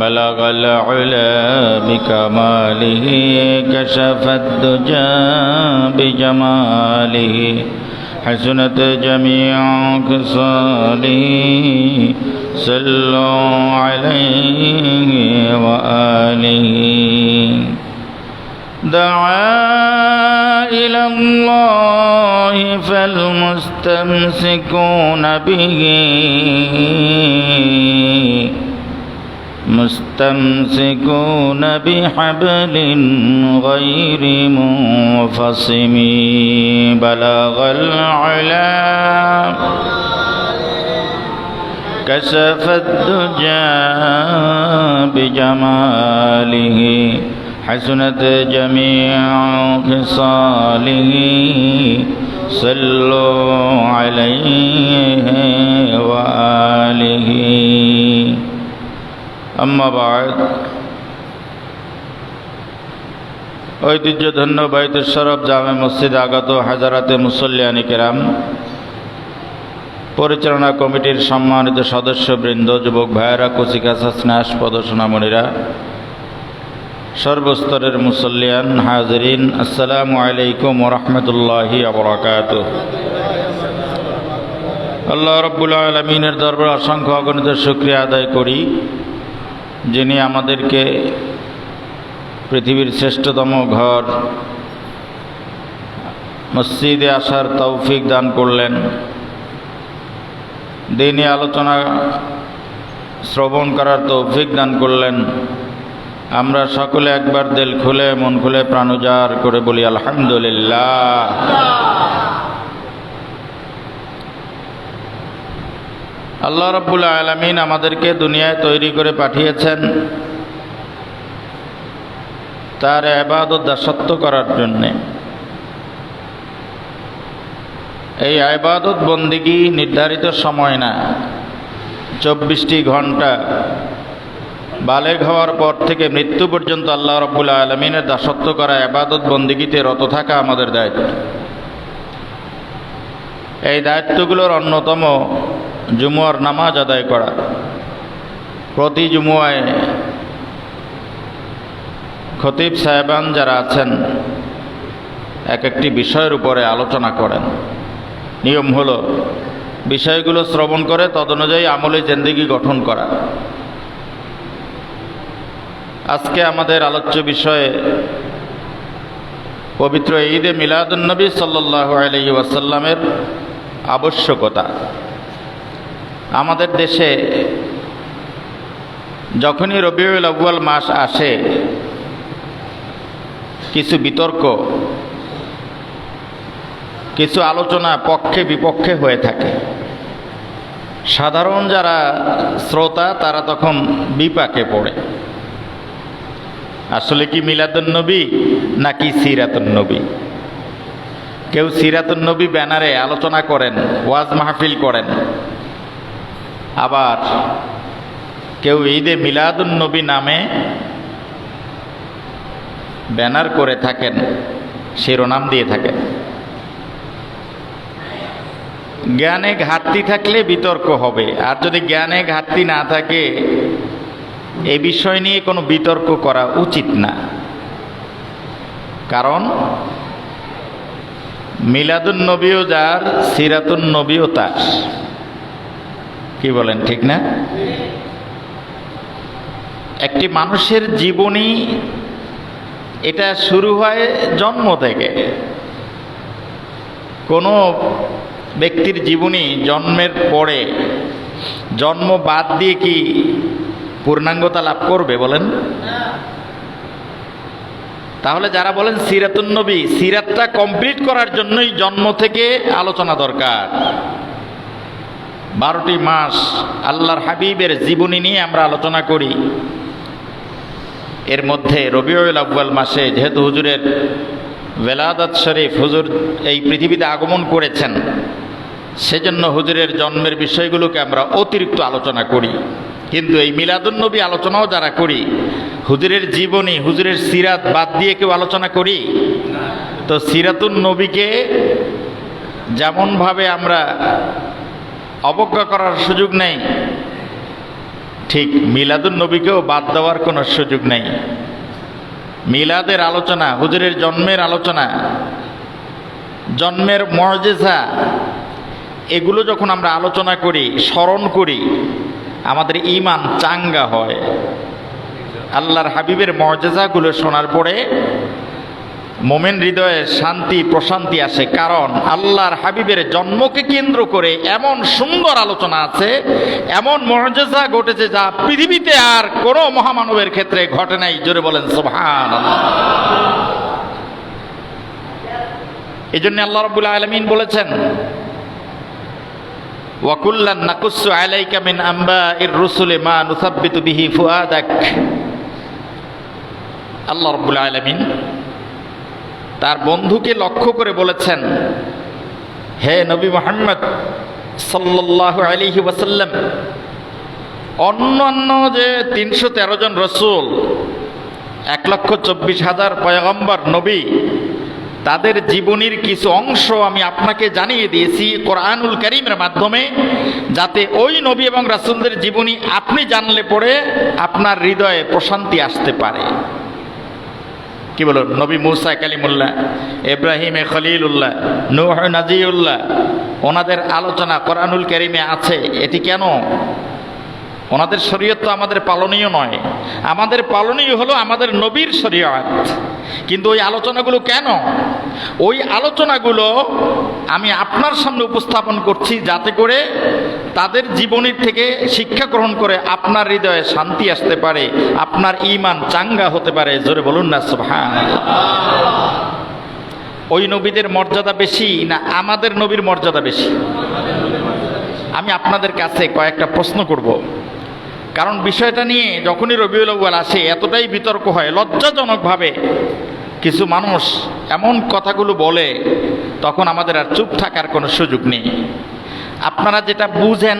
بلغ العلا بكماله كشف الدجى بجماله حسنت جميع خصاله صلوا عليه وآله. دعا إلى الله فالمستمسكون به. مستمسكون بحبل غير منفصم. بلغ العلا كشف الدجى بجماله. حسنت جميع خصاله. صلوا عليه وآله. আম্মা বাদ। ঐতিহ্য ধন্য বাইতুল জামে মসজিদ আগত হাজারাতে মুসল্লিয়ানি কেরাম, পরিচালনা কমিটির সম্মানিত সদস্যবৃন্দ, যুবক ভাইয়েরা, কুচিকাছা স্ন্যাস প্রদর্শনামণিরা, সর্বস্তরের মুসল্লিয়ান, হাজরিন, আসসালামু আলাইকুম রহমতুল্লাহি আবরাকাত আল্লাহ রব্বুল আলমিনের দরবার অসংখ্য অগণিত শুক্রিয়া আদায় করি। যিনি আমাদেরকে পৃথিবীর শ্রেষ্ঠতম ঘর, মসজিদে আসার তৌফিক দান করলেন। দিনই আলোচনা শ্রবণ করার তৌফিক দান করলেন। আমরা সকলে একবার দিল খুলে, মন খুলে প্রাণ উজাড় করে বলি, আলহামদুলিল্লাহ। আল্লাহ রব্বুল আলমিন আমাদেরকে দুনিয়ায় তৈরি করে পাঠিয়েছেন তার আবাদত দাসত্ব করার জন্যে। এই আবাদত বন্দিগি নির্ধারিত সময় না, চব্বিশটি ঘণ্টা বালেগ হওয়ার পর থেকে মৃত্যু পর্যন্ত আল্লাহ রব্বুল্লা আলমিনের দাসত্ব করা আবাদত বন্দিগিতে রত থাকা আমাদের দায়িত্ব। এই দায়িত্বগুলোর অন্যতম জুমুয়ার নামাজ আদায় করা। প্রতি জুমুয়ায় খতিব সাহেবান যারা আছেন, এক একটি বিষয়ের উপরে আলোচনা করেন। নিয়ম হল, বিষয়গুলো শ্রবণ করে তদনুযায়ী আমলে জেন্দিগি গঠন করা। আজকে আমাদের আলোচ্য বিষয়ে পবিত্র ঈদে মিলাদুন্নবী সাল্লাহ আলি ওয়াসাল্লামের আবশ্যকতা। আমাদের দেশে যখনই রবিউল আব্বাল মাস আসে, কিছু বিতর্ক, কিছু আলোচনা পক্ষে বিপক্ষে হয়ে থাকে। সাধারণ যারা শ্রোতা, তারা তখন বিপাকে পড়ে। আসলে কি মিলাদুন্নবী নাকি সিরাতুন্নবী কেউ সিরাতুন্নবী ব্যানারে আলোচনা করেন, ওয়াজ মাহফিল করেন আবার কেউ ঈদে মিলাদুন্নবী নামে ব্যানার করে থাকেন, শিরোনাম দিয়ে থাকেন। জ্ঞানে ঘাটতি থাকলে বিতর্ক হবে, আর যদি জ্ঞানে ঘাটতি না থাকে, এ বিষয় নিয়ে কোনো বিতর্ক করা উচিত না। কারণ মিলাদুন নবীও যার, সিরাতুন নবীও তার। কি বলেন, ঠিক না? একটি মানুষের জীবনী এটা শুরু হয় জন্ম থেকে। কোনো ব্যক্তির জীবনী জন্মের পরে, জন্ম বাদ দিয়ে কি পূর্ণাঙ্গতা লাভ করবে বলেন? তাহলে যারা বলেন সিরাতুন নবী, সিরাতটা কমপ্লিট করার জন্যই জন্ম থেকে আলোচনা দরকার। বারোটি মাস আল্লাহর হাবিবের জীবনী নিয়ে আমরা আলোচনা করি। এর মধ্যে রবিউল আব্বাল মাসে যেহেতু হুজুরের বেলাদাত শরীফ হুজুর এই পৃথিবীতে আগমন করেছেন, সেজন্য হুজুরের জন্মের বিষয়গুলোকে আমরা অতিরিক্ত আলোচনা করি। কিন্তু এই মিলাদুন্নবী আলোচনাও যারা করি, হুজুরের জীবনী, হুজুরের সিরাত বাদ দিয়ে কেউ আলোচনা করি? তো সিরাতুন নবীকে যেমনভাবে আমরা অবজ্ঞা করার সুযোগ নেই। ঠিক, মিলাদুন নবীকেও বাদ দেওয়ার কোনো সুযোগ নেই। মিলাদের আলোচনা, হুজুরের জন্মের আলোচনা, জন্মের মর্যাদা, এগুলো যখন আমরা আলোচনা করি, স্মরণ করি, আমাদের ইমান চাঙ্গা হয়। আল্লাহর হাবিবের মর্যাদাগুলো শোনার পরে মোমেন হৃদয়ে শান্তি, প্রশান্তি আসে। কারণ আল্লাহর হাবিবের জন্মকে কেন্দ্র করে এমন সুন্দর আলোচনা আছে, এমন মর্যাদা ঘটেছে যা পৃথিবীতে আর কোনো মহামানবের ক্ষেত্রে ঘটে নাই। জোরে বলেন সোভান এই জন্য আল্লাহ রবুল্লা আলমিন বলেছেন ওয়াকুল্লান নাকুসু আলাইকা আম্বা ইর রুসুলে মা নুসাব্বিতু বিহি ফুআদাক। আল্লাহ রব্বুল আলমিন তার বন্ধুকে লক্ষ্য করে বলেছেন, হে নবী মোহাম্মদ সাল্লাল্লাহু আলাইহি ওয়াসাল্লাম অন্যান্য যে তিনশো তেরো জন রসুল, এক লক্ষ চব্বিশ হাজার পয়গম্বর নবী, তাদের জীবনীর কিছু অংশ আমি আপনাকে জানিয়ে দিয়েছি কোরআনুল করিমের মাধ্যমে, যাতে ওই নবী এবং রাসুলদের জীবনী আপনি জানলে পরে আপনার হৃদয়ে প্রশান্তি আসতে পারে। কি বলো? নবী মুসা কালিমুল্লাহ এব্রাহিম এ খলিলুল্লাহ, নূহ নাজিউল্লাহ, ওনাদের আলোচনা কোরআনুল করিমে আছে, এটি কেন? ওনাদের শরীয়ত তো আমাদের পালনীয় নয়। আমাদের পালনীয় হলো আমাদের নবীর শরীয়ত। কিন্তু ওই আলোচনাগুলো কেন? ওই আলোচনাগুলো আমি আপনার সামনে উপস্থাপন করছি যাতে করে তাদের জীবনীর থেকে শিক্ষা গ্রহণ করে আপনার হৃদয়ে শান্তি আসতে পারে, আপনার ইমান চাঙ্গা হতে পারে। জোরে বলুন না সুবহান ওই নবীদের মর্যাদা বেশি না আমাদের নবীর মর্যাদা বেশি? আমি আপনাদের কাছে কয়েকটা প্রশ্ন করব। কারণ বিষয়টা নিয়ে যখনই রবিউল আসে, এতটাই বিতর্ক হয়, লজ্জাজনকভাবে কিছু মানুষ এমন কথাগুলো বলে, তখন আমাদের আর চুপ থাকার কোনো সুযোগ নেই। আপনারা যেটা বুঝেন